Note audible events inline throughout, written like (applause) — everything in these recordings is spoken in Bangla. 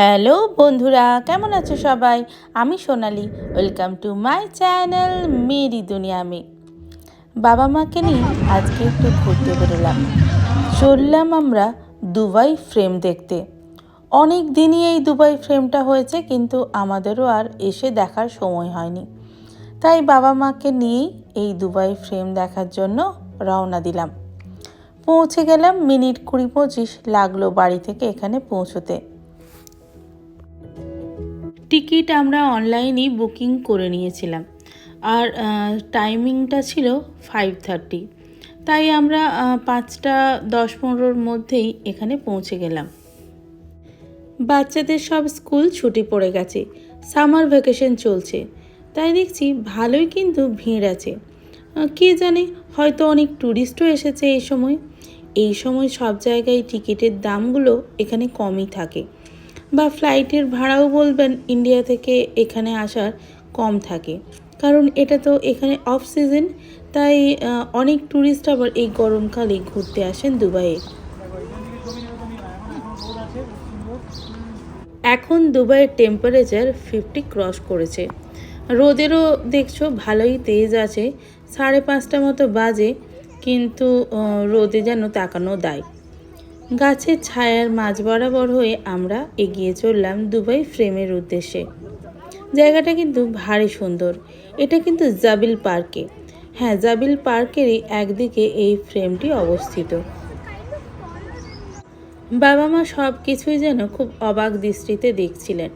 হ্যালো বন্ধুরা, কেমন আছো সবাই? আমি Sonali, welcome to my channel Mary দুনিয়া মে। বাবা মাকে নিয়ে আজকে একটু ঘুরতে বেরোলাম। চললাম আমরা দুবাই ফ্রেম দেখতে। অনেক দিনই এই দুবাই ফ্রেমটা হয়েছে, কিন্তু আমাদেরও আর এসে দেখার সময় হয়নি। তাই বাবা মাকে নিয়েই এই দুবাই ফ্রেম দেখার জন্য রওনা দিলাম। পৌঁছে গেলাম মিনিট কুড়ি পঁচিশ লাগল বাড়ি থেকে এখানে পৌঁছতে। টিকিট আমরা অনলাইনেই বুকিং করে নিয়েছিলাম। আর টাইমিংটা ছিল ফাইভ থার্টি তাই আমরা পাঁচটা দশ পনেরোর মধ্যেই এখানে পৌঁছে গেলাম। বাচ্চাদের সব স্কুল ছুটি পড়ে গেছে। সামার ভ্যাকেশন চলছে। তাই দেখছি ভালোই কিন্তু ভিড় আছে। কে জানে, হয়তো অনেক ট্যুরিস্টও এসেছে এই সময়। এই সময় সব জায়গায় টিকিটের দামগুলো এখানে কমই থাকে। বা ফ্লাইটের ভাড়াও বলবেন ইন্ডিয়া থেকে এখানে আসার কম থাকে। কারণ এটা তো এখানে অফ সিজন তাই অনেক ট্যুরিস্ট আবার এই গরমকালে ঘুরতে আসেন দুবাইয়ে। এখন দুবাইয়ের টেম্পারেচার ফিফটি ক্রস করেছে। রোদেরও দেখছ ভালোই তেজ আছে, সাড়ে পাঁচটা মতো বাজে, কিন্তু রোদে যেন তাকানো দায়। গাছের ছায়ার মাঝ বরাবর হয়ে আমরা এগিয়ে চললাম দুবাই ফ্রেমের উদ্দেশ্যে। জায়গাটা কিন্তু ভারী সুন্দর। এটা কিন্তু জাবিল পার্কে। হ্যাঁ জাবিল পার্কেরই একদিকে এই ফ্রেমটি অবস্থিত। বাবা মা সব কিছুই যেন খুব অবাক দৃষ্টিতে দেখছিলেন।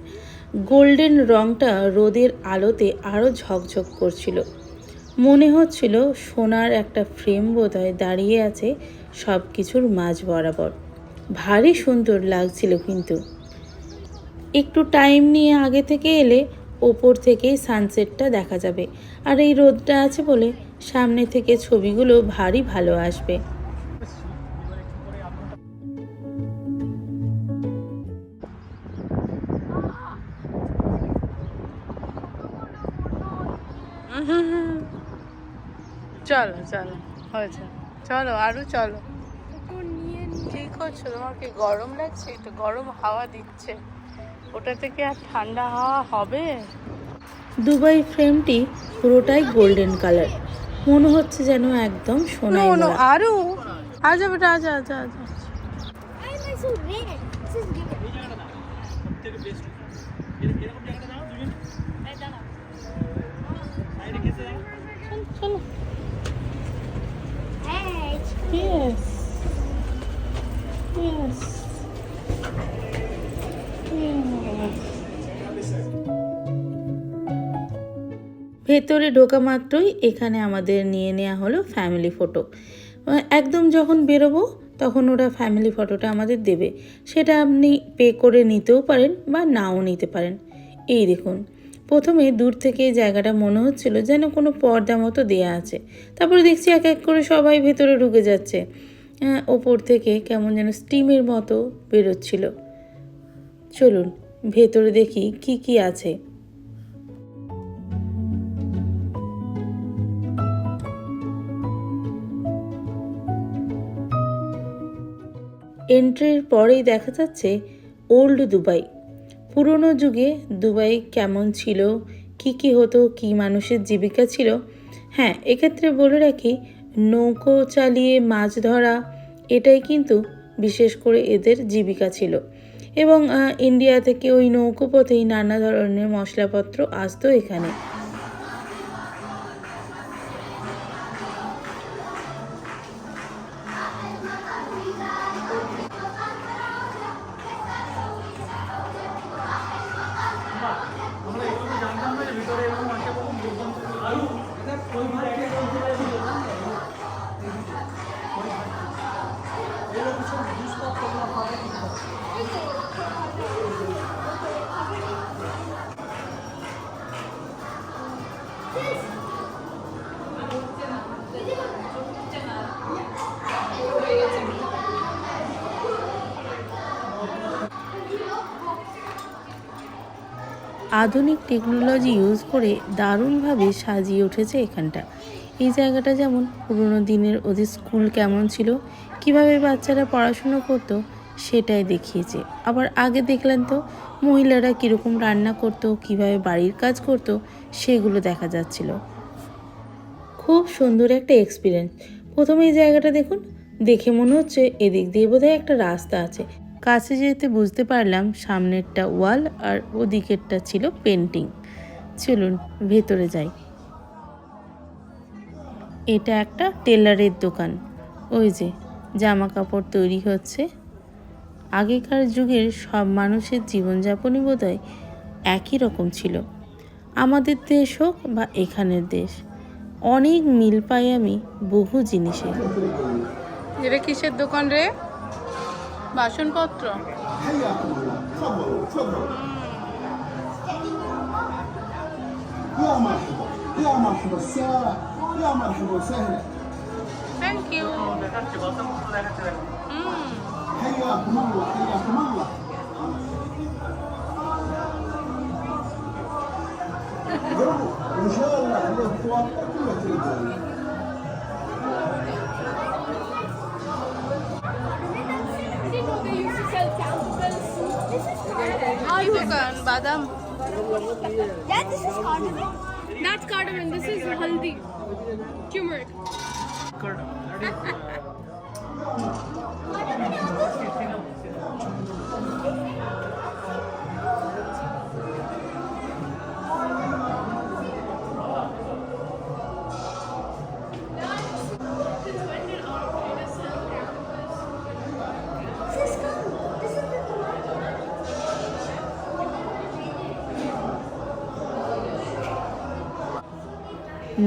গোল্ডেন রংটা রোদের আলোতে আরও ঝকঝক করছিল। মনে হচ্ছিল সোনার একটা ফ্রেম বোধহয় দাঁড়িয়ে আছে সব কিছুর মাঝ বরাবর। ভারী সুন্দর লাগছিল কিন্তু। একটু টাইম নিয়ে আগে থেকে এলে ওপর থেকেই সানসেটটা দেখা যাবে। আর এই রোদটা আছে বলে সামনে থেকে ছবিগুলো ভারী ভালো আসবে। চলো চলো, হয়েছে। চলো আরও চলো। কি করছ তোমার কি গরম লাগছে একটু গরম হাওয়া দিচ্ছে। ওটা থেকে আর ঠান্ডা হাওয়া হবে? দুবাই ফ্রেমটি পুরোটাই গোল্ডেন কালার। মনে হচ্ছে যেন একদম সোনাই মোড়া। আরও! আজা আজ আজ আজা আজা। ভেতরে ঢোকা মাত্রই এখানে আমাদের নিয়ে নেওয়া হলো ফ্যামিলি ফটো একদম যখন বেরোবো তখন ওরা ফ্যামিলি ফটোটা আমাদের দেবে। সেটা আপনি পে করে নিতেও পারেন বা নাও নিতে পারেন। এই দেখুন, প্রথমে দূর থেকে জায়গাটা মনে হচ্ছিল যেন কোনো পর্দা মতো দেয়া আছে। তারপরে দেখছি এক এক করে সবাই ভেতরে ঢুকে যাচ্ছে। ওপর থেকে কেমন যেন স্টিমের মতো বেরোচ্ছিল। চলুন, ভেতরে দেখি কি কি আছে। এন্ট্রির পরেই দেখা যাচ্ছে ওল্ড দুবাই। পুরনো যুগে দুবাই কেমন ছিল, কি কি হতো, কি মানুষের জীবিকা ছিল হ্যাঁ এক্ষেত্রে বলে রাখি নৌকো চালিয়ে মাছ ধরা, এটাই কিন্তু বিশেষ করে এদের জীবিকা ছিল। এবং ইন্ডিয়া থেকে ওই নৌকোপথেই নানা ধরনের মশলাপত্র আসতো এখানে। করে এবং মাকে বলুন দুর্গন্ধ আলু এটা কই মাছ আধুনিক টেকনোলজি ইউজ করে দারুণভাবে সাজিয়ে উঠেছে এখানটা। এই জায়গাটা যেমন পুরোনো দিনের ওদের স্কুল কেমন ছিল, কীভাবে বাচ্চারা পড়াশুনো করতো, সেটাই দেখিয়েছে। আবার আগে দেখলেন তো, মহিলারা কীরকম রান্না করতো, কীভাবে বাড়ির কাজ করতো, সেগুলো দেখা যাচ্ছিল। খুব সুন্দর একটা এক্সপিরিয়েন্স প্রথমে এই জায়গাটা দেখুন, দেখে মনে হচ্ছে এদিক দিয়ে বোধহয় একটা রাস্তা আছে। কাছে যেতে বুঝতে পারলাম সামনেরটা ওয়াল আর ওদিকেরটা ছিল পেন্টিং। চলুন, ভেতরে যাই। এটা একটা টেলারের দোকান। ওই যে জামা কাপড় তৈরি হচ্ছে। আগেকার যুগের সব মানুষের জীবনযাপনই বোধহয় একই রকম ছিল। আমাদের দেশ হোক বা এখানের দেশ, অনেক মিল পাই আমি বহু জিনিসে এটা কিসের দোকান রে? وسهلا thank you حياكم الله حياكم الله قربوا ان شاء الله عليه توافق كلها تلقون Arhukan, badam. Yeah, this is cardamom. That's cardamom. This is haldi. Turmeric. Cardamom. (laughs)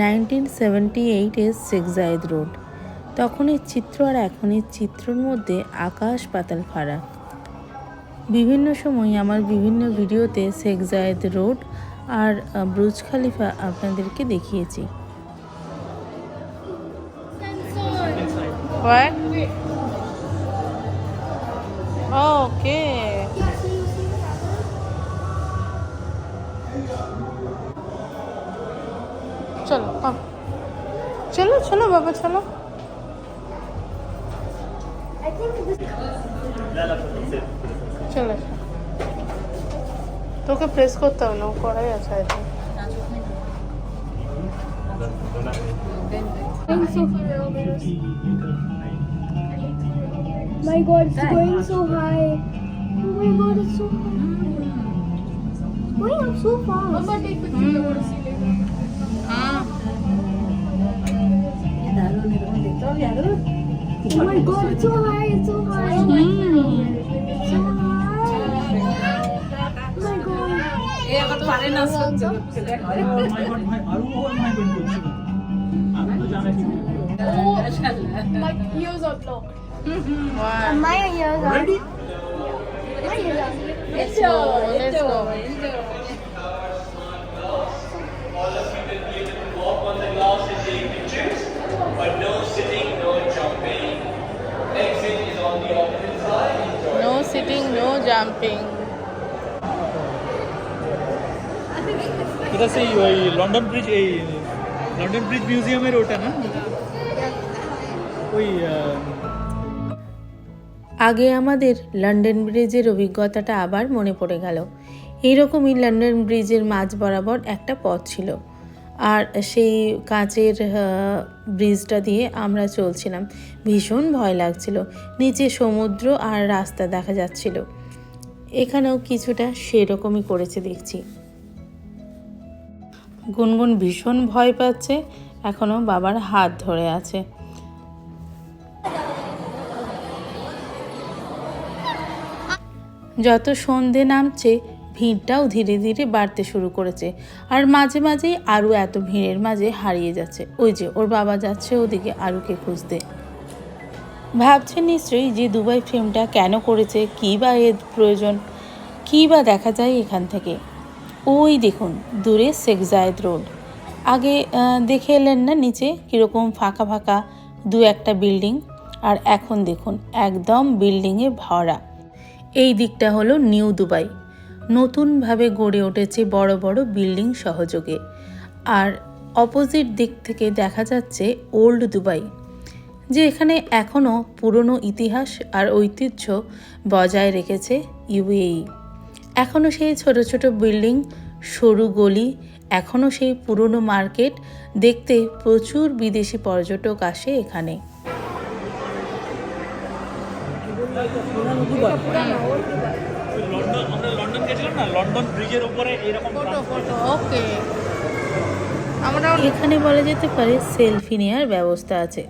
Nineteen seventy এইটে শেখ জায়েদ রোড। তখনের চিত্র আর এখনের চিত্রর মধ্যে আকাশ পাতাল ফারাক। বিভিন্ন সময় আমার বিভিন্ন ভিডিওতে শেখ জায়েদ রোড আর ব্রুজ খালিফা আপনাদেরকে দেখিয়েছি। চলো কম চলো চলো বাবা চলো চলে তোকে প্রেস করতে হবে না ও করাই আছে I. My God, it's going so high. Oh my God, it's so high. Going up so fast. Mama, take pictures. I Let's go, let's go. Let's go. Let's go. No sitting, no jumping. এটা সেই ওই লন্ডন ব্রিজ এই লন্ডন ব্রিজ মিউজিয়ামের ওটা না? ওই আগে আমাদের লন্ডন ব্রিজের অভিজ্ঞতাটা আবার মনে পড়ে গেল। এইরকমই লন্ডন ব্রিজের মাঝ বরাবর একটা পথ ছিল। আর সেই কাঁচের ব্রিজটা দিয়ে আমরা চলছিলাম। ভীষণ ভয় লাগছিল। নিচে সমুদ্র আর রাস্তা দেখা যাচ্ছিল। এখানেও কিছুটা সেরকমই করেছে দেখছি। গুনগুন ভীষণ ভয় পাচ্ছে। এখনও বাবার হাত ধরে আছে। যত সন্ধে নামছে ভিড়টাও ধীরে ধীরে বাড়তে শুরু করেছে আর মাঝে মাঝেই আরও এত ভিড়ের মাঝে হারিয়ে যাচ্ছে। ওই যে ওর বাবা যাচ্ছে ওদিকে আরুকে খুঁজতে। ভাবছেন নিশ্চয়ই যে দুবাই ফিল্মটা কেন করেছে, কী বা এর প্রয়োজন, কী বা দেখা যায় এখান থেকে। ওই দেখুন, দূরে শেখ জায়েদ রোড। আগে দেখে এলেন না নিচে কীরকম ফাঁকা ফাঁকা দু একটা বিল্ডিং আর এখন দেখুন একদম বিল্ডিংয়ে ভরা। এই দিকটা হলো নিউ দুবাই। নতুনভাবে গড়ে উঠেছে বড় বড় বিল্ডিং সহযোগে। আর অপোজিট দিক থেকে দেখা যাচ্ছে ওল্ড দুবাই, যে এখানে এখনও পুরনো ইতিহাস আর ঐতিহ্য বজায় রেখেছে ইউএই। এখনও সেই ছোট ছোট বিল্ডিং, সরু গলি এখনও সেই পুরনো মার্কেট, দেখতে প্রচুর বিদেশি পর্যটক আসে এখানে ওই লন্ডন আমরা লন্ডন গেছিলাম না লন্ডন ব্রিজের উপরে এরকম ওকে। আমরা এখানে বলা যেতে পারে সেলফি নেওয়ার ব্যবস্থা আছে।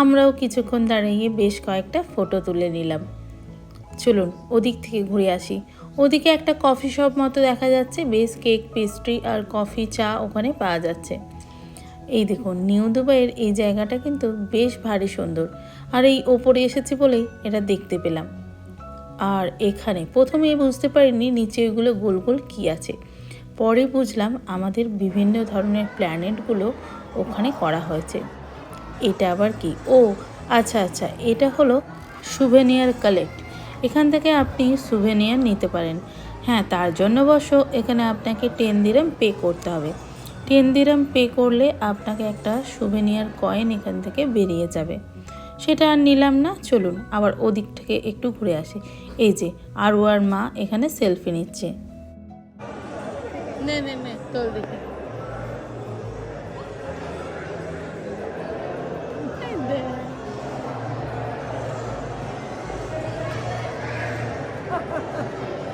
আমরাও কিছুক্ষণ দাঁড়িয়ে বেশ কয়েকটা ফটো তুলে নিলাম। চলুন ওদিক থেকে ঘুরে আসি। ওদিকে একটা কফি শপ মতো দেখা যাচ্ছে বেশ কেক পেস্ট্রি আর কফি চা ওখানে পাওয়া যাচ্ছে। এই দেখুন নিউ দুবাইয়ের এই জায়গাটা কিন্তু বেশ ভারী সুন্দর। আর এই ওপরে এসেছি বলেই এটা দেখতে পেলাম। আর এখানে প্রথমে বুঝতে পারিনি নিচে ওইগুলো গোল গোল কী আছে। পরে বুঝলাম আমাদের বিভিন্ন ধরনের প্ল্যানেটগুলো ওখানে করা হয়েছে। এটা আবার কি? ও আচ্ছা আচ্ছা এটা হলো সুভেনিয়ার কালেক্ট এখান থেকে আপনি সুভেনিয়ার নিতে পারেন। হ্যাঁ তার জন্য অবশ্য এখানে আপনাকে টেন দিরাম পে করতে হবে। টেন দিরাম পে করলে আপনাকে একটা সুভেনিয়ার কয়েন এখান থেকে বেরিয়ে যাবে। সেটা আর নিলাম না, চলুন আবার ওদিক থেকে একটু ঘুরে আসি। এই যে আর ও আর মা এখানে সেলফি নিচ্ছে।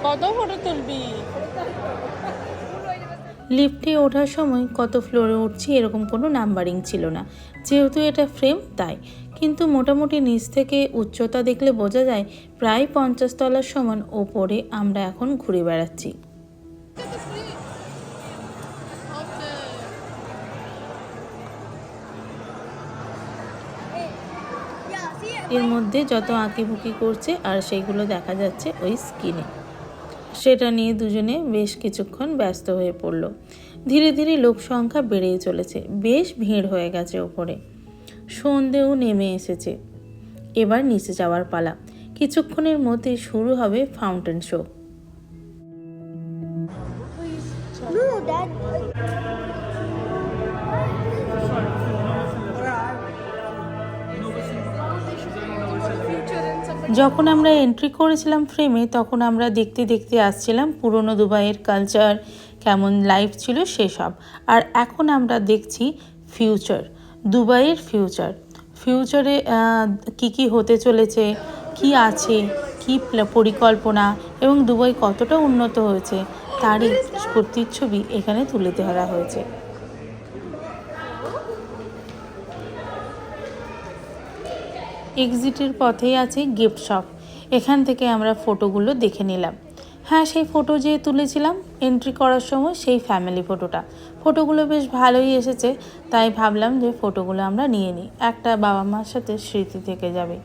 কত ফটো তুলবি? লিফটে ওঠার সময় কত ফ্লোরে উঠছি এরকম কোনো নাম্বারিং ছিল না। যেহেতু এটা ফ্রেম তাই। কিন্তু মোটামুটি নিচ থেকে উচ্চতা দেখলে বোঝা যায় প্রায় পঞ্চাশ তলার সমান ওপরে আমরা এখন ঘুরে বেড়াচ্ছি। এর মধ্যে যত আঁকিবুকি করছে আর সেইগুলো দেখা যাচ্ছে ওই স্ক্রিনে সেটা নিয়ে দুজনে বেশ কিছুক্ষণ ব্যস্ত হয়ে পড়ল। ধীরে ধীরে লোক সংখ্যা বেড়েই চলেছে। বেশ ভিড় হয়ে গেছে ওপরে। সন্ধেও নেমে এসেছে। এবার নিচে যাওয়ার পালা। কিছুক্ষণের মধ্যে শুরু হবে ফাউন্টেন শো। যখন আমরা এন্ট্রি করেছিলাম ফ্রেমে তখন আমরা দেখতে দেখতে আসছিলাম পুরনো দুবাইয়ের কালচার কেমন লাইফ ছিল সেসব। আর এখন আমরা দেখছি ফিউচার দুবাইয়ের ফিউচার ফিউচারে কি কি হতে চলেছে, কি আছে, কি পরিকল্পনা এবং দুবাই কতটা উন্নত হয়েছে, তারই প্রতিচ্ছবি এখানে তুলে ধরা হয়েছে। এক্সিটের পথেই আছে গিফট শপ। এখান থেকে আমরা ফটোগুলো দেখে নিলাম। হ্যাঁ সেই ফটো যে তুলেছিলাম এন্ট্রি করার সময় সেই ফ্যামিলি ফটোটা ফটোগুলো বেশ ভালোই এসেছে, তাই ভাবলাম যে ফটোগুলো আমরা নিয়ে নিই। একটা বাবা মার সাথে স্মৃতি থেকে যাবে।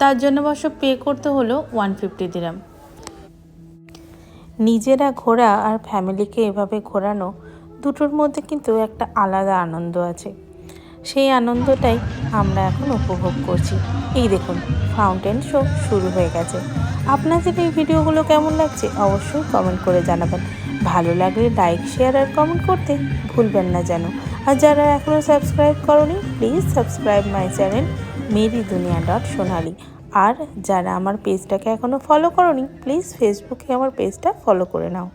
তার জন্য অবশ্য পে করতে হলো ওয়ান ফিফটি দিলাম নিজেরা ঘোরা আর ফ্যামিলিকে এভাবে ঘোরানো, দুটোর মধ্যে কিন্তু একটা আলাদা আনন্দ আছে। সেই আনন্দটাই আমরা এখন উপভোগ করছি। এই দেখুন ফাউন্টেন শো শুরু হয়ে গেছে। আপনাদের এই ভিডিওগুলো কেমন লাগছে অবশ্যই কমেন্ট করে জানাবেন। ভালো লাগলে লাইক শেয়ার আর কমেন্ট করতে ভুলবেন না যেন। আর যারা এখনও সাবস্ক্রাইব করনি please subscribe my channel Meri Duniya dot Sonali আর যারা আমার পেজটাকে এখনও ফলো করনি প্লিজ ফেসবুকে আমার পেজটা ফলো করে নাও।